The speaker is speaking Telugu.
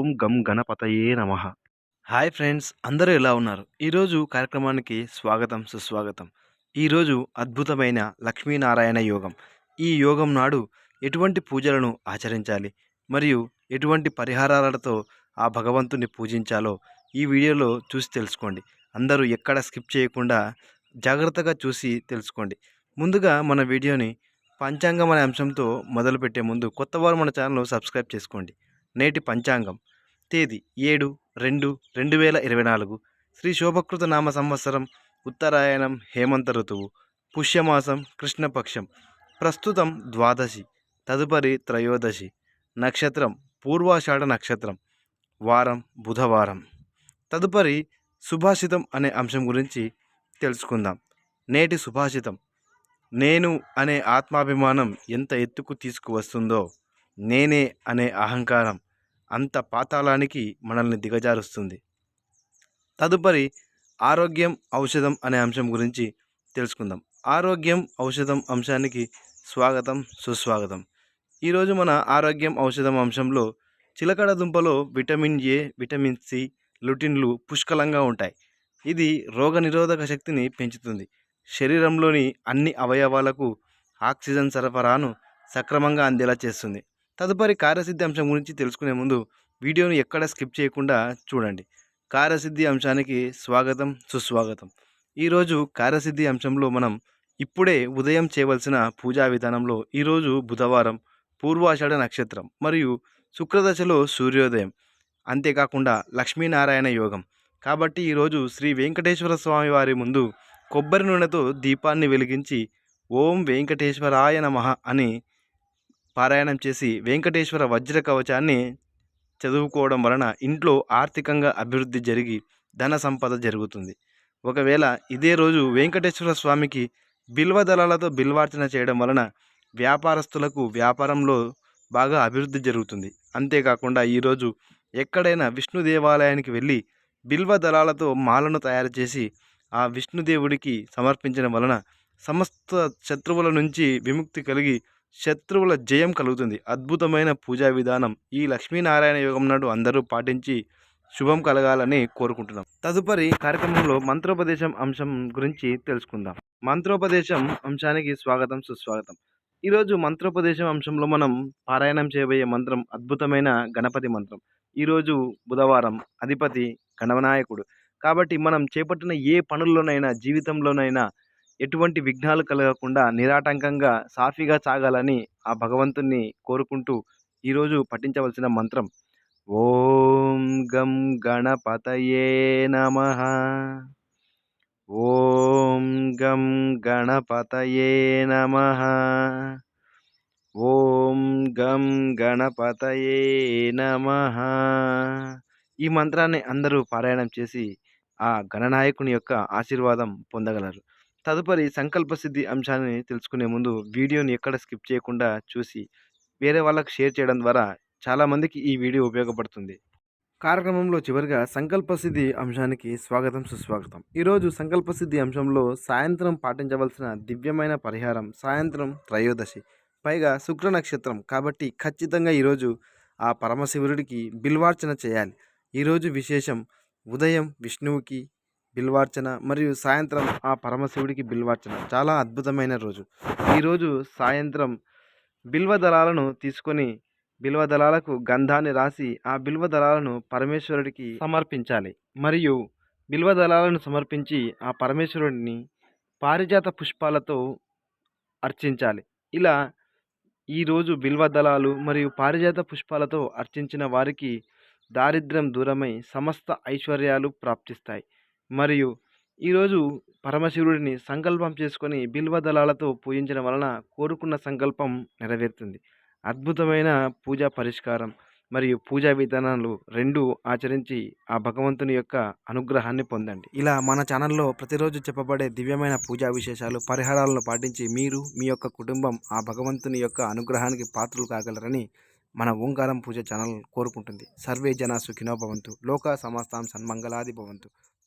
ఓం గం గణపతయే నమ. హాయ్ ఫ్రెండ్స్ అందరూ ఎలా ఉన్నారు? ఈరోజు కార్యక్రమానికి స్వాగతం సుస్వాగతం. ఈరోజు అద్భుతమైన లక్ష్మీనారాయణ యోగం. ఈ యోగం నాడు ఎటువంటి పూజలను ఆచరించాలి? మరియు ఎటువంటి పరిహారాలతో ఆ భగవంతుని పూజించాలో ఈ వీడియోలో చూసి తెలుసుకోండి. అందరూ ఎక్కడ స్కిప్ చేయకుండా జాగ్రత్తగా చూసి తెలుసుకోండి. ముందుగా మన వీడియోని పంచాంగం అనే అంశంతో మొదలుపెట్టే ముందు కొత్తవారు మన ఛానల్ సబ్స్క్రైబ్ చేసుకోండి. నేటి పంచాంగం. తేదీ ఏడు రెండు రెండు వేల ఇరవై నాలుగు. శ్రీ శోభకృత నామ సంవత్సరం ఉత్తరాయణం హేమంత ఋతువు. పుష్యమాసం కృష్ణపక్షం. ప్రస్తుతం ద్వాదశి. తదుపరి త్రయోదశి. నక్షత్రం పూర్వాషాఢ నక్షత్రం. వారం బుధవారం. తదుపరి సుభాషితం అనే అంశం గురించి తెలుసుకుందాం. నేటి సుభాషితం. నేను అనే ఆత్మాభిమానం ఎంత ఎత్తుకు తీసుకువస్తుందో నేనే అనే అహంకారం. అంత పాతాళానికి మనల్ని దిగజారుస్తుంది. తదుపరి ఆరోగ్యం ఔషధం అనే అంశం గురించి తెలుసుకుందాం. ఆరోగ్యం ఔషధం అంశానికి స్వాగతం సుస్వాగతం. ఈరోజు మన ఆరోగ్యం ఔషధం అంశంలో చిలకడ దుంపలో విటమిన్ ఏ విటమిన్ సి లుటిన్లు పుష్కలంగా ఉంటాయి. ఇది రోగనిరోధక శక్తిని పెంచుతుంది. శరీరంలోని అన్ని అవయవాలకు ఆక్సిజన్ సరఫరాను సక్రమంగా అందేలా చేస్తుంది. తదుపరి కార్యసిద్ధి అంశం గురించి తెలుసుకునే ముందు వీడియోను ఎక్కడ స్కిప్ చేయకుండా చూడండి. కార్యసిద్ధి అంశానికి స్వాగతం సుస్వాగతం. ఈరోజు కార్యసిద్ధి అంశంలో మనం ఇప్పుడే ఉదయం చేయవలసిన పూజా విధానంలో ఈరోజు బుధవారం పూర్వాషాఢ నక్షత్రం మరియు శుక్రదశలో సూర్యోదయం. అంతేకాకుండా లక్ష్మీనారాయణ యోగం. కాబట్టి ఈరోజు శ్రీ వెంకటేశ్వర స్వామి వారి ముందు కొబ్బరి నూనెతో దీపాన్ని వెలిగించి ఓం వెంకటేశ్వరాయ నమ అని పారాయణం చేసి వెంకటేశ్వర వజ్ర కవచాన్ని చదువుకోవడం వలన ఇంట్లో ఆర్థికంగా అభివృద్ధి జరిగి ధన సంపద జరుగుతుంది. ఒకవేళ ఇదే రోజు వెంకటేశ్వర స్వామికి బిల్వ దళాలతో బిల్వార్చన చేయడం వలన వ్యాపారస్తులకు వ్యాపారంలో బాగా అభివృద్ధి జరుగుతుంది. అంతేకాకుండా ఈరోజు ఎక్కడైనా విష్ణు దేవాలయానికి వెళ్ళి బిల్వ దళాలతో మాలను తయారు చేసి ఆ విష్ణుదేవుడికి సమర్పించడం వలన సమస్త శత్రువుల నుంచి విముక్తి కలిగి శత్రువుల జయం కలుగుతుంది. అద్భుతమైన పూజా విధానం. ఈ లక్ష్మీనారాయణ యోగం నాడు అందరూ పాటించి శుభం కలగాలని కోరుకుంటున్నాం. తదుపరి కార్యక్రమంలో మంత్రోపదేశం అంశం గురించి తెలుసుకుందాం. మంత్రోపదేశం అంశానికి స్వాగతం సుస్వాగతం. ఈరోజు మంత్రోపదేశం అంశంలో మనం పారాయణం చేయబోయే మంత్రం అద్భుతమైన గణపతి మంత్రం. ఈరోజు బుధవారం అధిపతి గణనాయకుడు. కాబట్టి మనం చేపట్టిన ఏ పనుల్లోనైనా జీవితంలోనైనా ఎటువంటి విఘ్నాలు కలగకుండా నిరాటంకంగా సాఫీగా సాగాలని ఆ భగవంతుణ్ణి కోరుకుంటూ ఈరోజు పఠించవలసిన మంత్రం ఓం గం గణపతయే నమ. ఓం గం గణపతయే నమ. ఓం గం గణపతయే నమ. ఈ మంత్రాన్ని అందరూ పారాయణం చేసి ఆ గణనాయకుని యొక్క ఆశీర్వాదం పొందగలరు. తదుపరి సంకల్ప సిద్ధి అంశాన్ని తెలుసుకునే ముందు వీడియోని ఎక్కడ స్కిప్ చేయకుండా చూసి వేరే వాళ్ళకి షేర్ చేయడం ద్వారా చాలామందికి ఈ వీడియో ఉపయోగపడుతుంది. కార్యక్రమంలో చివరిగా సంకల్ప సిద్ధి అంశానికి స్వాగతం సుస్వాగతం. ఈరోజు సంకల్ప సిద్ధి అంశంలో సాయంత్రం పాటించవలసిన దివ్యమైన పరిహారం సాయంత్రం త్రయోదశి. పైగా శుక్ర నక్షత్రం కాబట్టి ఖచ్చితంగా ఈరోజు ఆ పరమశివుడికి బిల్వార్చన చేయాలి. ఈరోజు విశేషం ఉదయం విష్ణువుకి బిల్వార్చన మరియు సాయంత్రం ఆ పరమశివుడికి బిల్వార్చన. చాలా అద్భుతమైన రోజు. ఈరోజు సాయంత్రం బిల్వ దళాలను తీసుకొని బిల్వ దళాలకు గంధాన్ని రాసి ఆ బిల్వ దళాలను పరమేశ్వరుడికి సమర్పించాలి. మరియు బిల్వ దళాలను సమర్పించి ఆ పరమేశ్వరుడిని పారిజాత పుష్పాలతో అర్చించాలి. ఇలా ఈరోజు బిల్వ దళాలు మరియు పారిజాత పుష్పాలతో అర్చించిన వారికి దారిద్ర్యం దూరమై సమస్త ఐశ్వర్యాలు ప్రాప్తిస్తాయి. మరియు ఈరోజు పరమశివుడిని సంకల్పం చేసుకొని బిల్వదళాలతో పూజించడం వలన కోరుకున్న సంకల్పం నెరవేరుతుంది. అద్భుతమైన పూజా పరిష్కారం మరియు పూజా విధానాలు రెండు ఆచరించి ఆ భగవంతుని యొక్క అనుగ్రహాన్ని పొందండి. ఇలా మన ఛానల్లో ప్రతిరోజు చెప్పబడే దివ్యమైన పూజా విశేషాలు పరిహారాలను పాటించి మీరు మీ యొక్క కుటుంబం ఆ భగవంతుని యొక్క అనుగ్రహానికి పాత్రలు కాగలరని మన ఓంకారం పూజ ఛానల్ కోరుకుంటుంది. సర్వే జన సుఖినో భవంతు. లోక సమస్తాం సన్మంగళాది భవంతు.